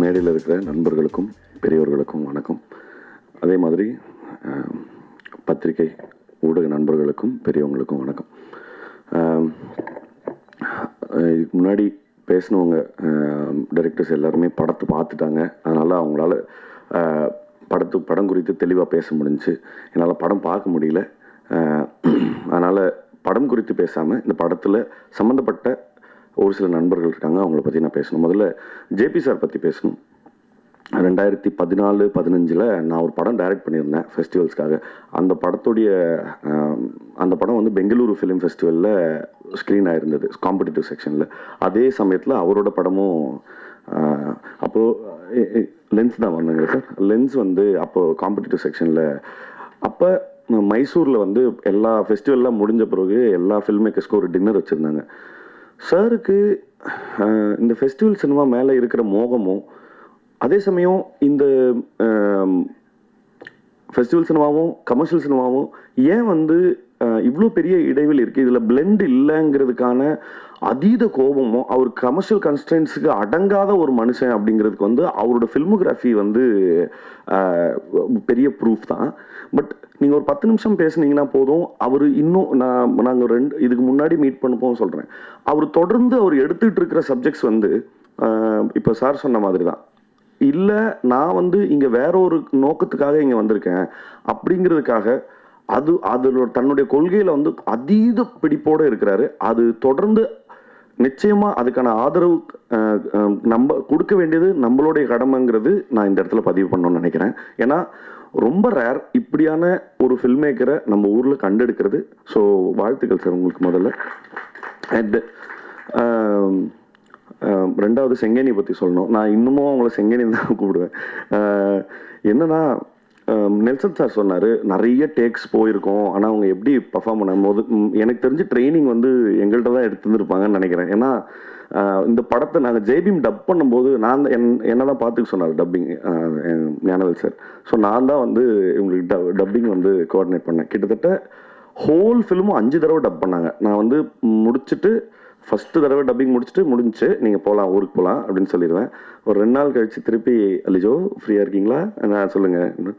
மேடையில் இருக்கிற நண்பர்களுக்கும் பெரியவர்களுக்கும் வணக்கம். அதே மாதிரி பத்திரிகை ஊடக நண்பர்களுக்கும் பெரியவங்களுக்கும் வணக்கம். இதுக்கு முன்னாடி பேசினவங்க டைரக்டர்ஸ் எல்லாருமே படத்தை பார்த்துட்டாங்க. அதனால் அவங்களால படத்து படம் குறித்து தெளிவாக பேச முடிஞ்சுச்சு என்னால் படம் பார்க்க முடியல. அதனால் படம் குறித்து பேசாமல் இந்த படத்தில் சம்மந்தப்பட்ட ஒரு சில நண்பர்கள் இருக்காங்க அவங்கள பற்றி நான் பேசணும். முதல்ல ஜேபி சார் பற்றி பேசணும். ரெண்டாயிரத்தி பதினாலு பதினஞ்சில் நான் ஒரு படம் டைரக்ட் பண்ணியிருந்தேன் ஃபெஸ்டிவல்ஸ்க்காக அந்த படத்துடைய அந்த படம் வந்து பெங்களூரு ஃபிலிம் ஃபெஸ்டிவலில் ஸ்க்ரீன் ஆகிருந்தது காம்படிட்டிவ் செக்ஷனில் அதே சமயத்தில் அவரோட படமும் அப்போது லென்ஸ் தான் வந்தாங்க சார்? லென்ஸ் வந்து அப்போது காம்படிட்டிவ் செக்ஷனில் அப்போ மைசூரில் வந்து எல்லா ஃபெஸ்டிவல்லாம் முடிஞ்ச பிறகு எல்லா ஃபில்ம் மேக்கர்ஸ்க்கும் ஒரு டின்னர் வச்சுருந்தாங்க. சாருக்கு இந்த ஃபெஸ்டிவல் சினிமா மேலே இருக்கிற மோகமும் அதே சமயம் இந்த ஃபெஸ்டிவல் சினிமாவும் கமர்ஷியல் சினிமாவும் ஏன் வந்து இவ்வளோ பெரிய இடைவெளி இருக்குது இதில் பிளெண்ட் இல்லைங்கிறதுக்கான அதீத கோபமும் அவர் கமர்ஷியல் கன்ஸ்டன்ஸுக்கு அடங்காத ஒரு மனுஷன் அப்படிங்கிறதுக்கு வந்து அவரோட ஃபில்மோகிராஃபி வந்து பெரிய ப்ரூஃப் தான். பட் நீங்கள் ஒரு பத்து நிமிஷம் பேசுனீங்கன்னா போதும். அவர் இன்னும் நான் நாங்கள் ரெண்டு இதுக்கு முன்னாடி மீட் பண்ணுப்போம் சொல்கிறேன் அவர் தொடர்ந்து அவர் எடுத்துக்கிட்டு இருக்கிற சப்ஜெக்ட்ஸ் வந்து இப்போ சார் சொன்ன மாதிரி தான் இல்லை நான் வந்து இங்கே வேற ஒரு நோக்கத்துக்காக இங்கே வந்திருக்கேன். அப்படிங்கிறதுக்காக அது அதோட தன்னுடைய கொள்கையில் வந்து அதீத பிடிப்போடு இருக்கிறாரு. அது தொடர்ந்து நிச்சயமாக அதுக்கான ஆதரவு நம்ம கொடுக்க வேண்டியது நம்மளுடைய கடமைங்கிறது நான் இந்த இடத்துல பதிவு பண்ணணும்னு நினைக்கிறேன். ஏன்னா ரொம்ப ரேர் இப்படியான ஒரு ஃபில்ம் மேக்கரை நம்ம ஊரில் கண்டெடுக்கிறது. ஸோ வாழ்த்துக்கள் சார் உங்களுக்கு முதல்ல. அண்ட் ரெண்டாவது செங்கேனி பற்றி சொல்லணும். நான் இன்னமும் அவங்கள செங்கேனி தான் கூப்பிடுவேன். என்னன்னா நெல்சன் சார் சொன்னார் நிறைய டேக்ஸ் போயிருக்கோம். ஆனால் அவங்க எப்படி பர்ஃபார்ம் பண்ண போது எனக்கு தெரிஞ்சு ட்ரைனிங் வந்து எங்கள்கிட்ட தான் எடுத்துருந்துருப்பாங்கன்னு நினைக்கிறேன். ஏன்னா இந்த படத்தை நாங்கள் ஜெய்பீம் டப் பண்ணும்போது நான் தான் என் என்ன தான் பார்த்துக்க சொன்னார் டப்பிங் ஞானவேல் சார் ஸோ நான் தான் வந்து இவங்களுக்கு ட டப்பிங் வந்து கோஆர்டினேட் பண்ணேன். கிட்டத்தட்ட ஹோல் ஃபிலிமும் அஞ்சு தடவை டப் பண்ணாங்க. நான் வந்து முடிச்சுட்டு ஃபஸ்ட்டு தடவை டப்பிங் முடிச்சுட்டு முடிஞ்சுச்சு நீங்கள் போகலாம் ஊருக்கு போகலாம் அப்படின்னு சொல்லிடுவேன். ஒரு ரெண்டு நாள் கழித்து திருப்பி அலிஜோ ஃப்ரீயாக இருக்கீங்களா? நான் சொல்லுங்கள்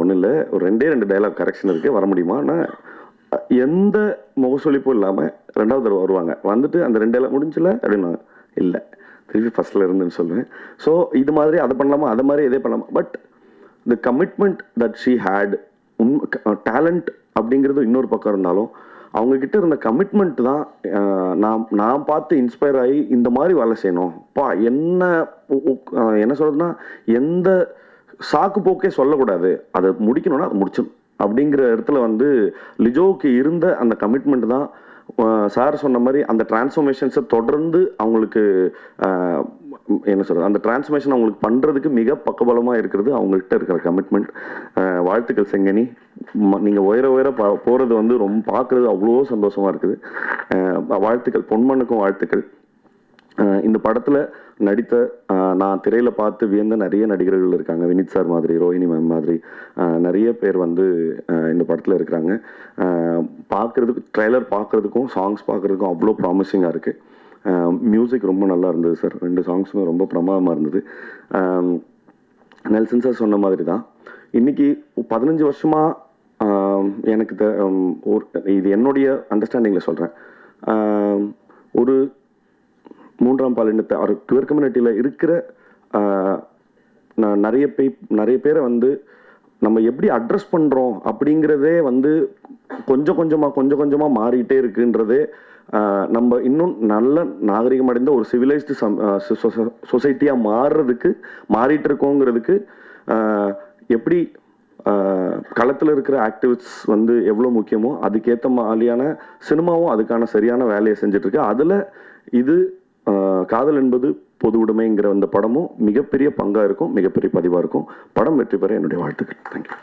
ஒன்றும் இல்லை. ஒரு ரெண்டே ரெண்டு டைலாக் கரெக்ஷன் இருக்குது வர முடியுமா? ஆனால் எந்த முகசொலிப்பும் இல்லாமல் ரெண்டாவது தடவை வருவாங்க. வந்துட்டு அந்த ரெண்டு டைலாக் முடிஞ்சுல அப்படின்னா இல்லை. திருப்பி ஃபஸ்ட்டில் இருந்துன்னு சொல்லுவேன். ஸோ இது மாதிரி அதை பண்ணலாமா? அதை மாதிரி இதே பண்ணலாமா? But the commitment that she had and talent அப்படிங்கிறது இன்னொரு பக்கம் இருந்தாலும் அவங்கக்கிட்ட இருந்த கமிட்மெண்ட் தான் நான் நான் பார்த்து இன்ஸ்பயர் ஆகி இந்த மாதிரி வேலை செய்யணும். பா என்ன என்ன சொல்கிறதுனா எந்த சாக்கு போக்கே சொல்லக்கூடாது. அதை முடிக்கணும்னா அது முடிச்சிடும் அப்படிங்கிற இடத்துல வந்து லிஜோவுக்கு இருந்த அந்த கமிட்மெண்ட் தான் சார் சொன்ன மாதிரி அந்த டிரான்ஸ்ஃபர்மேஷன்ஸை தொடர்ந்து அவங்களுக்கு என்ன சொல்கிறது அந்த டிரான்ஸ்ஃபர்மேஷன் அவங்களுக்கு பண்ணுறதுக்கு மிக பக்கபலமாக இருக்கிறது அவங்கள்ட்ட இருக்கிற கமிட்மெண்ட் வாழ்த்துக்கள் செங்கனி. ம- உயர உயர ப போகிறது வந்து ரொம்ப பார்க்குறது அவ்வளோ சந்தோஷமாக இருக்குது. வாழ்த்துக்கள். பொன்மனுக்கும் வாழ்த்துக்கள். இந்த படத்தில் நடித்த நான் திரையில் பார்த்து வியந்த நிறைய நடிகர்கள் இருக்காங்க. வினித் சார் மாதிரி ரோஹிணி மேம் மாதிரி நிறைய பேர் வந்து இந்த படத்தில் இருக்கிறாங்க. பார்க்குறதுக்கு ட்ரெய்லர் பார்க்குறதுக்கும் சாங்ஸ் பார்க்குறதுக்கும் அவ்வளோ ப்ராமிசிங்காக இருக்குது மியூசிக் ரொம்ப நல்லா இருந்தது சார். ரெண்டு சாங்ஸுமே ரொம்ப பிரமாதமாக இருந்தது. நெல்சன் சார் சொன்ன மாதிரி தான். இன்னைக்கு பதினஞ்சு வருஷமாக எனக்கு ஒரு இது என்னுடைய அண்டர்ஸ்டாண்டிங்கில் சொல்கிறேன் ஒரு மூன்றாம் பாலினத்தை ஒரு குவர் கம்யூனிட்டியில் இருக்கிற நான் நிறைய பே நிறைய பேரை வந்து நம்ம எப்படி அட்ரஸ் பண்ணுறோம் அப்படிங்கிறதே வந்து கொஞ்சம் கொஞ்சமாக கொஞ்சம் கொஞ்சமாக மாறிட்டே இருக்குன்றதே நம்ம இன்னும் நல்ல நாகரிகம் அடைந்த ஒரு சிவிலைஸ்டு சொசைட்டியாக மாறுறதுக்கு மாறிட்டு இருக்கோங்கிறதுக்கு எப்படி களத்தில் இருக்கிற ஆக்டிவிட்ஸ் வந்து எவ்வளோ முக்கியமோ அதுக்கேற்ற மாதிரியான சினிமாவும் அதுக்கான சரியான வேலையை செஞ்சுட்ருக்கு அதில் இது காதல் என்பது பொது உடைமைங்கிற அந்த படமும் மிகப்பெரிய பங்காக இருக்கும் மிகப்பெரிய பதிவாக இருக்கும். படம் வெற்றி பெற என்னுடைய வாழ்த்துக்கள். தேங்க்யூ